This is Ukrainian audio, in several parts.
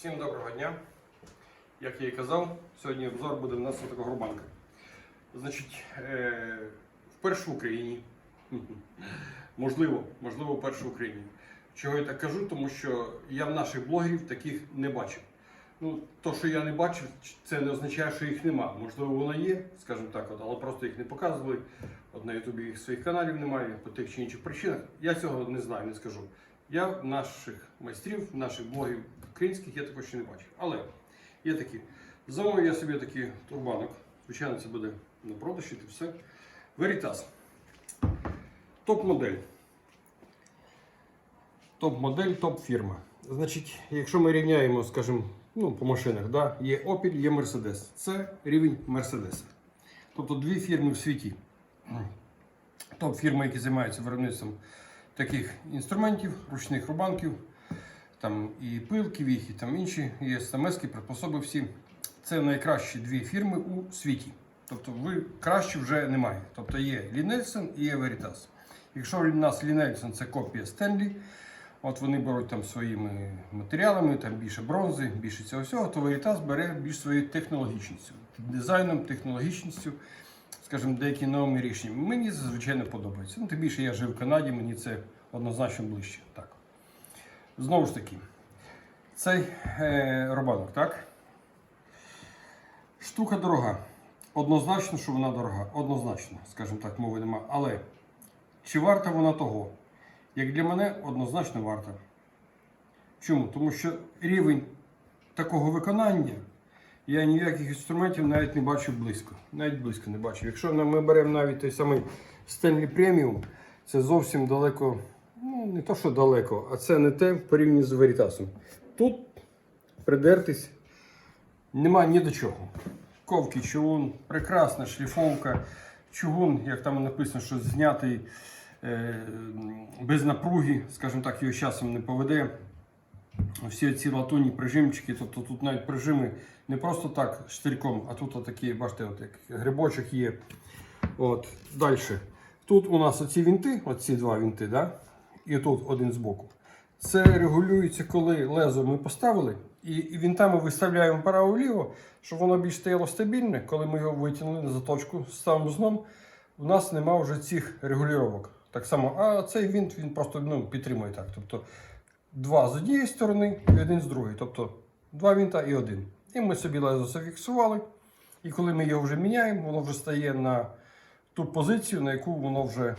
Всім доброго дня. Як я і казав, сьогодні обзор буде в нас такого грубанка. Значить, е, вперше в Україні. Можливо, можливо, вперше в Україні. Чого я так кажу? Тому що я в наших блогерів таких не бачив. Ну, то, що я не бачив, це не означає, що їх нема. Можливо, воно є, скажімо так, от, але просто їх не показували. От на Ютубі їх своїх каналів немає по тих чи інших причинах. Я цього не знаю, не скажу. Я наших майстрів, наших блогів українських я також ще не бачив. Але є такі. Замовив я собі такий турбанок. Звичайно, це буде на продаж і все. Veritas. Топ-модель. Топ-модель, топ-фірма. Значить, якщо ми рівняємо, скажімо, ну, по машинах, да, є Opel, є Mercedes. Це рівень Mercedes. Тобто дві фірми в світі. Топ-фірми, які займаються виробництвом таких інструментів, ручних рубанків, там і пилків, їх, і там інші, є СМСки, приспособи всі. Це найкращі дві фірми у світі. Тобто ви краще вже немає. Тобто є Лінельсон і є Veritas. Якщо у нас Лінельсон це копія Стенлі, от вони беруть там своїми матеріалами, там більше бронзи, більше цього всього, то Veritas бере більш своєю технологічністю, дизайном, технологічністю, скажімо, деякі новими рішеннями. Мені це звичайно подобається. Ну, тим більше я жив в Канаді, мені це однозначно ближче. Так. Знову ж таки, цей е, робанок, так? Штука дорога. Однозначно, що вона дорога. Однозначно, скажімо так, мови нема. Але чи варта вона того? Як для мене, однозначно варта. Чому? Тому що рівень такого виконання я ніяких інструментів навіть не бачу близько. Навіть близько не бачу. Якщо ми беремо навіть той самий Stanley Premium, це зовсім далеко, ну не то, що далеко, а це не те в порівнянні з Veritas. Тут придертись нема ні до чого. Ковки, чугун, прекрасна шліфовка, чугун, як там написано, що знятий е, без напруги, скажімо так, його часом не поведе. Всі ці латунні прижимчики, тобто тут навіть прижими не просто так штирьком, а тут отакі, бачите, от як грибочок є. От, Далі. Тут у нас оці вінти, оці два вінти, да? І тут один збоку. Це регулюється, коли лезо ми поставили, і і вінтами виставляємо право-вліво, щоб воно більш стояло стабільне. Коли ми його витягнули на заточку, ставимо зном, у нас нема вже цих регулювання. Так само, а цей вінт він просто ну, підтримує так. Тобто два з однієї сторони і один з другої. Тобто два вінта і один. І ми собі лезо зафіксували. І коли ми його вже міняємо, воно вже стає на ту позицію, на яку воно вже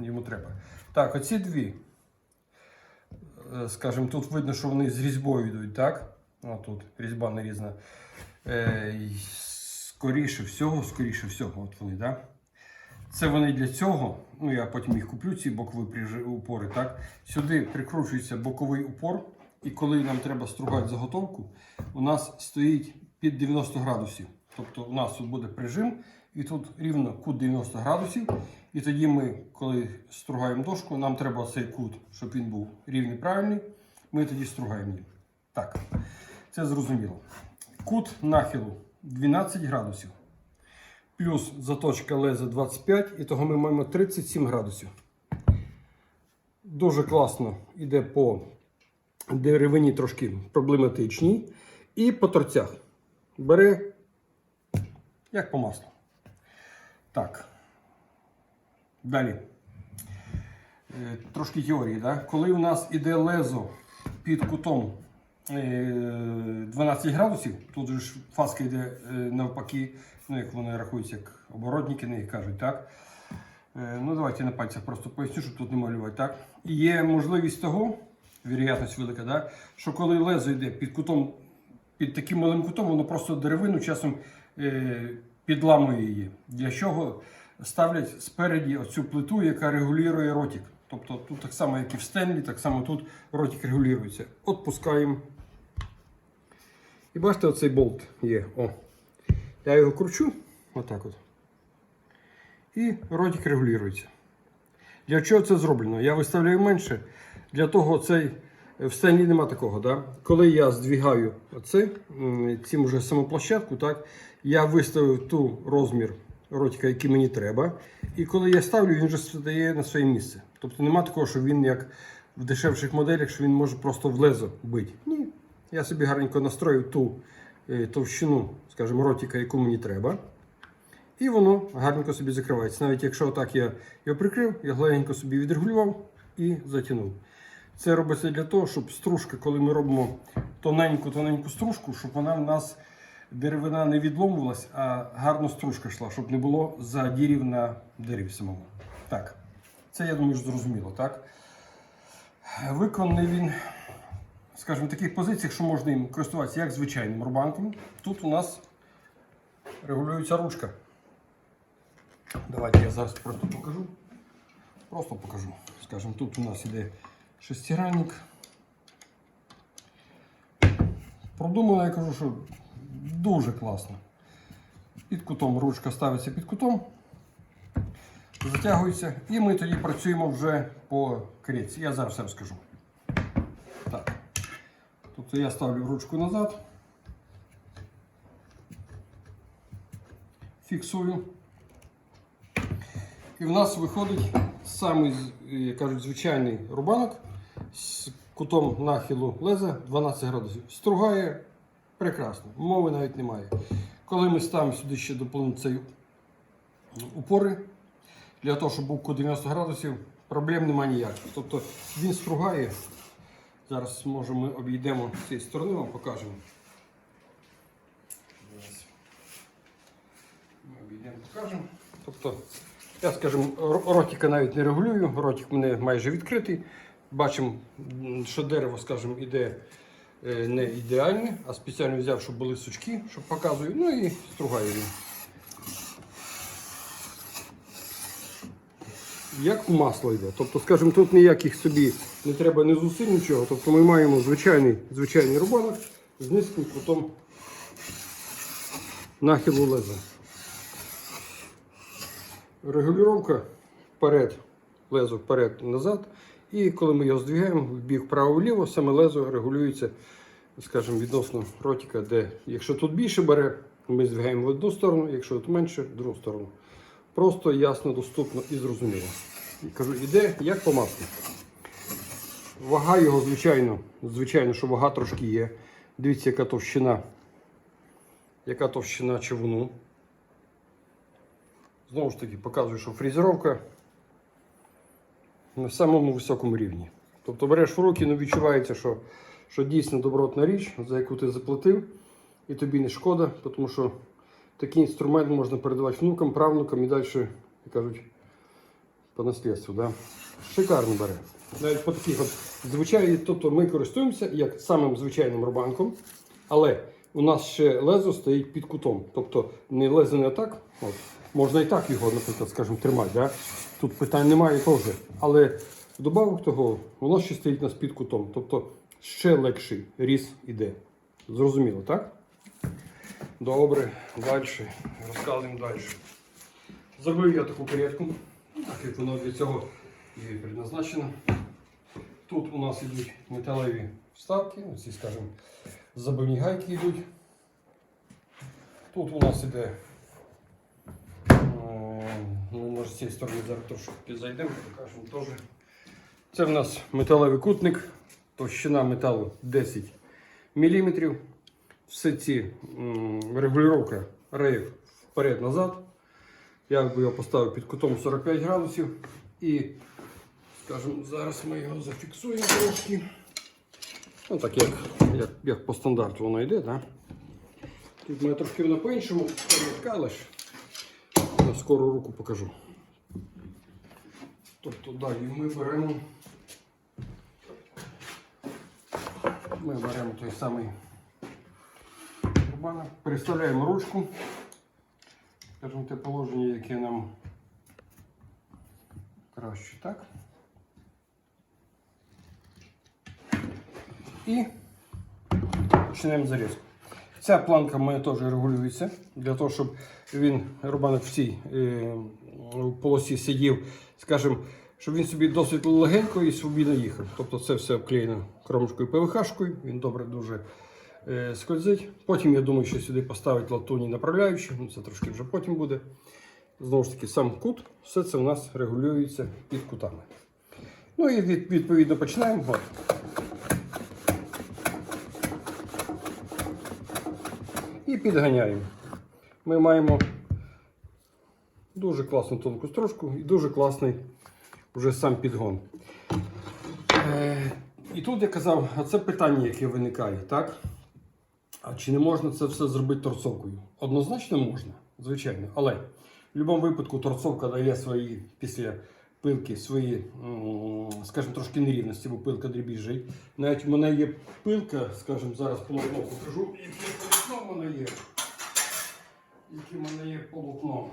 йому треба. Так, оці дві. Е, Скажімо, тут видно, що вони з різьбою йдуть, так? О, тут різьба нарізана. Е, скоріше всього, скоріше всього, от вони, так? Це вони для цього. Ну, я потім їх куплю, ці бокові упори. так? Сюди прикручується боковий упор, і коли нам треба стругати заготовку, у нас стоїть під 90 градусів. Тобто у нас тут буде прижим, і тут рівно кут 90 градусів. І тоді ми, коли стругаємо дошку, нам треба цей кут, щоб він був рівний правильний. Ми тоді стругаємо їм. Так, це зрозуміло. Кут нахилу 12 градусів. Плюс заточка леза 25, і того ми маємо 37 градусів. Дуже класно йде по деревині трошки проблематичній. І по торцях. Бере як по маслу. Так. Далі. Е, Трошки теорії. Да? Коли у нас іде лезо під кутом е, 12 градусів, тут ж фаска йде е, навпаки, ну як вони рахуються, як оборотники, не кажуть, так? Е, Ну, давайте на пальцях просто поясню, щоб тут не малювати. Так? І є можливість того, вірогятність велика, да? що коли лезо йде під кутом, під таким малим кутом, воно просто деревину часом е, підламує її. Для чого ставлять спереді оцю плиту, яка регулює ротик. Тобто тут так само, як і в Стенлі, так само тут ротик регулюється. Отпускаємо. І бачите, оцей болт є. О. Я його кручу, отак от. І ротик регулюється. Для чого це зроблено? Я виставляю менше. Для того цей в стені нема такого. Да? Коли я здвігаю оце, цим вже самоплощадку, так, я виставив ту розмір ротика, який мені треба. І коли я ставлю, він вже стає на своє місце. Тобто нема такого, що він як в дешевших моделях, що він може просто в лезо бити. Ні. я собі гарненько настроїв ту е, товщину, скажімо, ротика, яку мені треба. І воно гарненько собі закривається. Навіть якщо отак я його прикрив, я легенько собі відрегулював і затягнув. Це робиться для того, щоб стружка, коли ми робимо тоненьку-тоненьку стружку, щоб вона в нас деревина не відломувалась, а гарно стружка йшла, щоб не було задірів на дереві самому. Так, це я думаю, зрозуміло, так? Виконаний він, скажімо, в таких позиціях, що можна їм користуватися як звичайним рубанком. Тут у нас регулюється ручка. Давайте я зараз просто покажу. Просто покажу. Скажімо, тут у нас іде шестигранник. Продумано, я кажу, що дуже класно. Під кутом ручка ставиться під кутом, затягується, і ми тоді працюємо вже по креці. Я зараз все розкажу. Так. Тобто я ставлю ручку назад, фіксую. І в нас виходить самий, як кажуть, звичайний рубанок з кутом нахилу леза 12 градусів. Стругає прекрасно, мови навіть немає. Коли ми ставимо сюди ще доповнительні упори, для того, щоб був кут 90 градусів, проблем немає ніяких. Тобто він стругає. Зараз може ми обійдемо з цієї сторони, вам покажемо. Ми обійдемо, покажемо. Тобто, я, скажімо, ротика навіть не регулюю, ротик в мене майже відкритий. Бачимо, що дерево, скажімо, іде е, не ідеальне, а спеціально взяв, щоб були сучки, щоб показую. Ну і стругаю він. Як масло йде. Тобто, скажімо, тут ніяких собі не треба не зусиль нічого. Тобто ми маємо звичайний, звичайний рубанок з низьким кутом нахилу леза. Регулювання вперед, лезо вперед назад. І коли ми його здвигаємо в бік вправо-вліво, саме лезо регулюється, скажімо, відносно ротика, де якщо тут більше бере, ми здвигаємо в одну сторону, якщо тут менше, в другу сторону. Просто ясно, доступно і зрозуміло. І кажу, іде як по маслу. Вага його, звичайно, звичайно, що вага трошки є. Дивіться, яка товщина, яка товщина човуну. Знову ж таки, показую, що фрезеровка на самому високому рівні. Тобто береш в руки, ну відчувається, що, що дійсно добротна річ, за яку ти заплатив, і тобі не шкода, тому що такий інструмент можна передавати внукам, правнукам і далі, як кажуть, по наслідству. Да? Шикарно бере. Навіть по таких от звичайно, тобто ми користуємося як самим звичайним рубанком, але у нас ще лезо стоїть під кутом. Тобто не лезо не так. От. Можна і так його, наприклад, скажімо, тримати. Да? Тут питань немає теж. Але вдобавок того, воно ще стоїть нас під кутом. Тобто ще легший різ іде. Зрозуміло, так? Добре, далі. Розказуємо далі. Зробив я таку каретку, так як воно для цього і предназначено. Тут у нас йдуть металеві вставки, оці, скажімо, забивні йдуть. Тут у нас іде, ну, може з цієї сторони зараз трошки зайдемо, покажемо теж. Це в нас металевий кутник, товщина металу 10 мм. Все ці регулювання реїв вперед-назад. Я би його поставив під кутом 45 градусів і, скажімо, зараз ми його зафіксуємо трошки. Ну, так як, як, як по стандарту воно йде, да? Тут мене трошки воно по-іншому, калиш. На скору руку покажу. Тобто далі ми беремо. Ми беремо той самий рубанок, переставляємо ручку. Скажімо, те положення, яке нам краще так. І починаємо зарізку. Ця планка в теж регулюється для того, щоб він рубанок в цій е, полосі сидів, скажімо, щоб він собі досить легенько і свобідно їхав. Тобто це все обклеєно кромочкою ПВХ-шкою, він добре дуже е, скользить. Потім я думаю, що сюди поставить латунні направляючі, ну це трошки вже потім буде. Знову ж таки, сам кут, все це у нас регулюється під кутами. Ну і від- відповідно починаємо. От. І підганяємо. Ми маємо дуже класну тонку стружку і дуже класний вже сам підгон. Е, і тут я казав, а це питання, яке виникає, так? А чи не можна це все зробити торцовкою? Однозначно можна, звичайно. Але в будь-якому випадку торцовка дає свої після пилки свої, скажімо, трошки нерівності, бо пилка дрібіжить. Навіть в мене є пилка, скажімо, зараз полотно покажу, мене є. Яке в мене є полотно.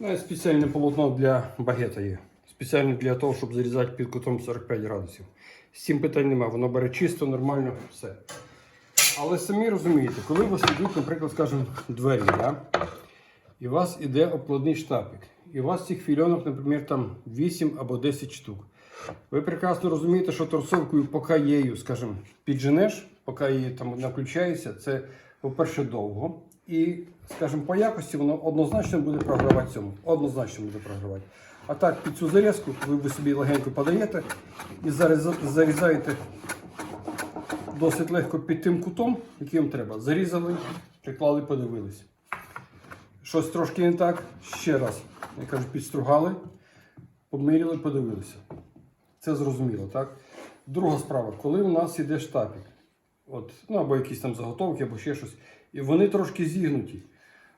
Навіть спеціальне полотно для багета є. Спеціально для того, щоб зарізати під кутом 45 градусів. З цим питань немає, воно бере чисто, нормально, все. Але самі розумієте, коли у вас йдуть, наприклад, скажімо, двері, да? і у вас іде обкладний штапик, і у вас цих фільонок, наприклад, там 8 або 10 штук. Ви прекрасно розумієте, що торцовкою, поки її, скажімо, підженеш, поки її там вона включається, це, по-перше, довго. І, скажімо, по якості воно однозначно буде програвати цьому. Однозначно буде програвати. А так, під цю зарізку ви, ви собі легенько подаєте і зарізаєте досить легко під тим кутом, який вам треба. Зарізали, приклали, подивились. Щось трошки не так, ще раз, я кажу, підстругали, поміряли, подивилися. Це зрозуміло, так? Друга справа, коли у нас іде штапік, от, ну або якісь там заготовки, або ще щось, і вони трошки зігнуті.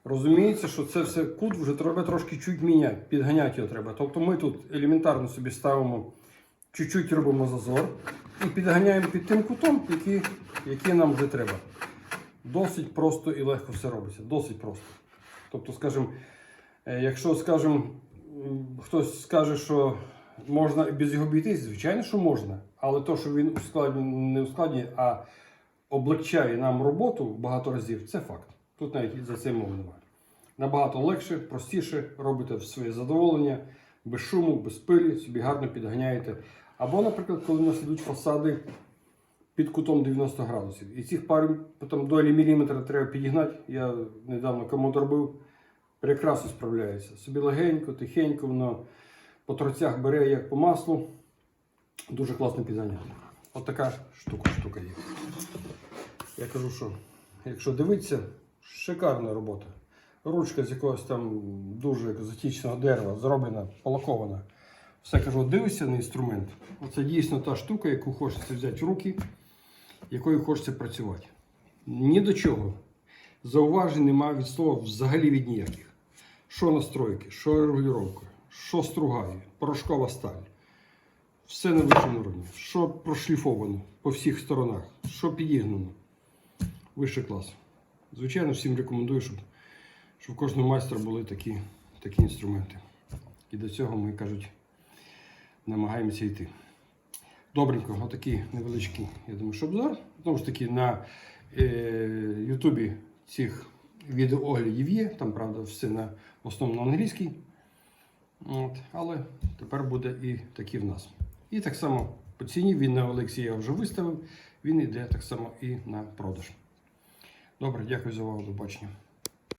Розуміється, що це все кут вже треба трошки чуть міняти, підганяти його треба. Тобто ми тут елементарно собі ставимо, чуть-чуть робимо зазор і підганяємо під тим кутом, який, який нам вже треба. Досить просто і легко все робиться. Досить просто. Тобто, скажімо, е, якщо, скажімо, хтось скаже, що можна без його обійтись, звичайно, що можна. Але то, що він ускладнює, не ускладнює, а облегчає нам роботу багато разів, це факт. Тут навіть за це мови немає. Набагато легше, простіше робите своє задоволення, без шуму, без пилі, собі гарно підганяєте. Або, наприклад, коли у нас йдуть фасади під кутом 90 градусів. І цих пару там, долі міліметра треба підігнати. Я недавно комод робив, прекрасно справляється. Собі легенько, тихенько, воно по торцях бере як по маслу. Дуже класно підганяє. От така штука, штука є. Я кажу, що якщо дивитися, шикарна робота. Ручка з якогось там дуже екзотичного дерева, зроблена, полакована. Все кажу, дивишся на інструмент. Оце дійсно та штука, яку хочеться взяти в руки, якою хочеться працювати. Ні до чого. Зауважень немає від слова взагалі від ніяких. Що настройки, що регулювання, що стругає, порошкова сталь. Все на вищому рівні. Що прошліфовано по всіх сторонах, що підігнано. Вищий клас. Звичайно, всім рекомендую, щоб, щоб в кожного майстра були такі, такі інструменти. І до цього ми кажуть, намагаємося йти. Добренько, отакий невеличкий, я думаю, що обзор. Знову ж таки, на е, Ютубі цих відеооглядів є, там, правда, все на основному англійській. От, але тепер буде і такі в нас. І так само по ціні він на Олексія вже виставив, він йде так само і на продаж. Добре, дякую за увагу, до побачення.